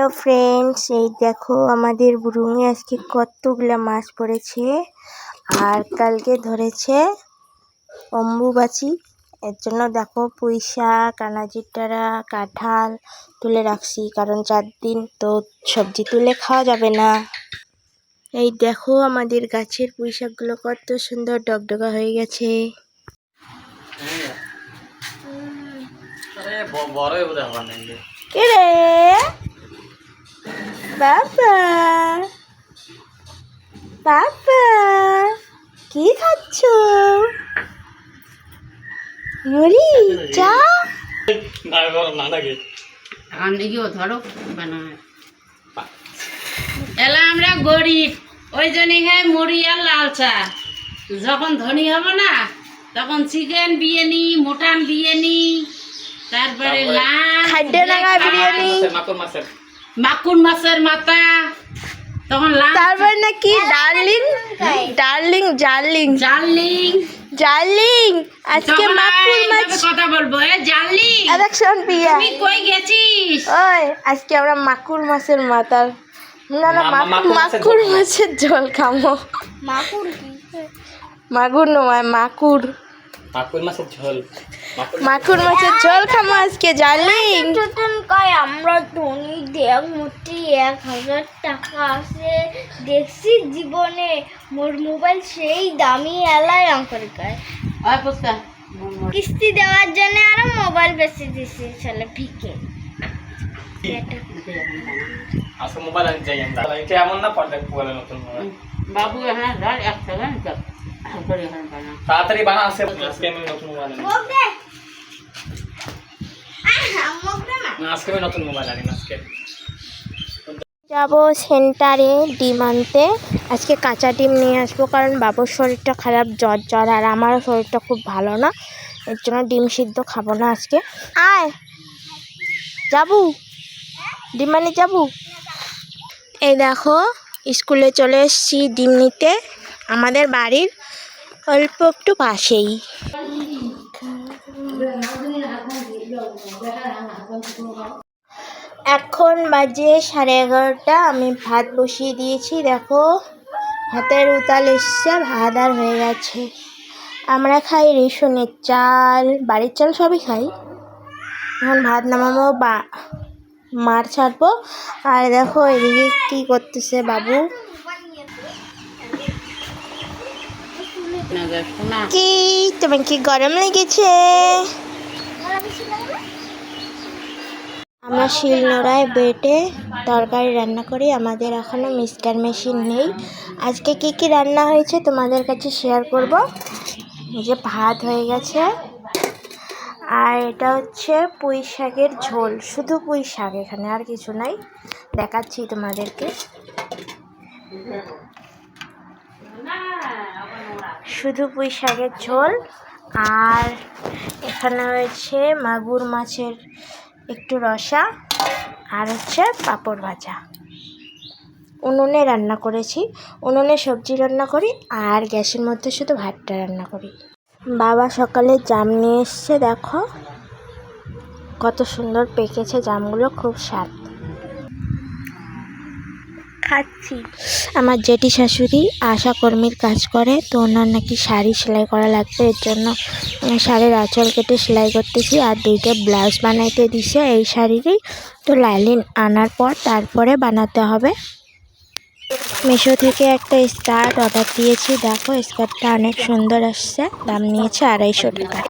Hello friends এই দেখো আমাদের বুরুঙে আজকে কতগুলা মাছ পড়েছে আর কালকে ধরেছে অম্বুবাচি। এর জন্য দেখো পুঁই শাক কানাজির টারা কাঁঠাল তুলে রাখছি কারণ চার দিন তো সবজি তুলে খাওয়া যাবে না। এই দেখো আমাদের গাছের পুঁই শাকগুলো কত সুন্দর ডগডগা হয়ে গেছে। কে রে? বাবা। বাবা কি খাচ্ছ? মুড়ি চা? ধরো এলা আমরা গরিব ওই জন্য খাই মুড়ি আর লাল চা। যখন ধনী হব না তখন চিকেন বিরিয়ানি মটন বিরিয়ানি তারপরে লাল খাদ্য নাগা বিরিয়ানি। মাকুর মাছের মাথা তখন তারপর নাকি ডার্লিং? ডার্লিং জার্লিং। জার্লিং। জার্লিং! আজকে এইভাবে মাছ কথা বলব। এ জার্লিং! ইলেকশন পিয়া তুই কই গেছিস? ওই আজকে আমরা মাকুর মাছের মাথার না না মাকুর মাকুর মাছের ঝোল। খামো মাকুর মাগুর নয় মাকুর। মাকুর মাছের ঝোল। মাছের ঝোল খামো আজকে জার্লিং নতুন কয় আমরা ধনী দেখ মোটি এক হাজার টাকা আছে। দেখছি জীবনে মোর মোবাইল সেই দামি এলাই অঙ্কর কয় কিস্তি দেওয়ার জন্য আরও মোবাইল বেশি দিছি ছেলে ভিকে। আজকে মোবাইল আনতে যাই আমরা। এটা এমন না পর্দা বলে নতুন মোবাইল। বাবু হ্যাঁ ধর এক সেকেন্ড তাড়াতাড়ি বানা আছে। আজকে আমি নতুন মোবাইল আনি। আজকে আমি নতুন মোবাইল আনি আজকে। যাব সেন্টারে ডিম আনতে। আজকে কাঁচা ডিম নিয়ে আসব কারণ বাবুর শরীরটা খারাপ জ্বর জ্বর আর আমারও শরীরটা খুব ভালো না। এর জন্য ডিম সিদ্ধ খাব না আজকে। আয়। যাবু। ডিম আনি যাবু। এই দেখো স্কুলে চলে এসেছি ডিম নিতে। আমাদের বাড়ির অল্প একটু পাশেই। এখন বাজে সাড়ে এগারোটা, আমি ভাত বসিয়ে দিয়েছি, দেখো। ভাতের উতাল এসছে, ভাত আর হয়ে গেছে। আমরা খাই রেশনের চাল, বাড়ির চাল সবই খাই। এখন ভাত নামাবো, বা মার ছাড়বো। আর দেখো এদিকে কী করতেছে বাবু নজর শোনা কি? তোমার কি গরম লেগেছে? আমরা শিলনোড়ায় বেটে তরকারি রান্না করি, আমাদের এখনও মিক্সচার মেশিন নেই। আজকে কি কি রান্না হয়েছে তোমাদের কাছে শেয়ার করব? এই যে ভাত হয়ে গেছে। আর এটা হচ্ছে পুঁই শাকের ঝোল, শুধু পুঁই শাক এখানে আর কিছু নাই। দেখাচ্ছি তোমাদেরকে। শুধু পুঁই শাকের ঝোল আর এখানে রয়েছে মাগুর মাছের একটু রসা আর হচ্ছে পাঁপড় ভাজা। উনুনে রান্না করেছি। উনুনে সবজি রান্না করি আর গ্যাসের মধ্যে শুধু ভাতটা রান্না করি। বাবা সকালে জাম নিয়ে এসছে, দেখো। কত সুন্দর পেকেছে জামগুলো, খুব স্বাদ। খাচ্ছি। আমার জেঠি শাশুড়ি আশা কর্মীর কাজ করে, তো ওনার নাকি শাড়ি সেলাই করা লাগবে, এর জন্য শাড়ির আঁচল কেটে সেলাই করতেছি, আর দুইটা ব্লাউজ বানাইতে দিছে এই শাড়িরই। তো লাইলিন আনার পর তারপরে বানাতে হবে। মিশো থেকে একটা স্কার্ট অর্ডার দিয়েছি, দেখো স্কার্টটা অনেক সুন্দর আসছে, দাম নিয়েছে আড়াইশো টাকা।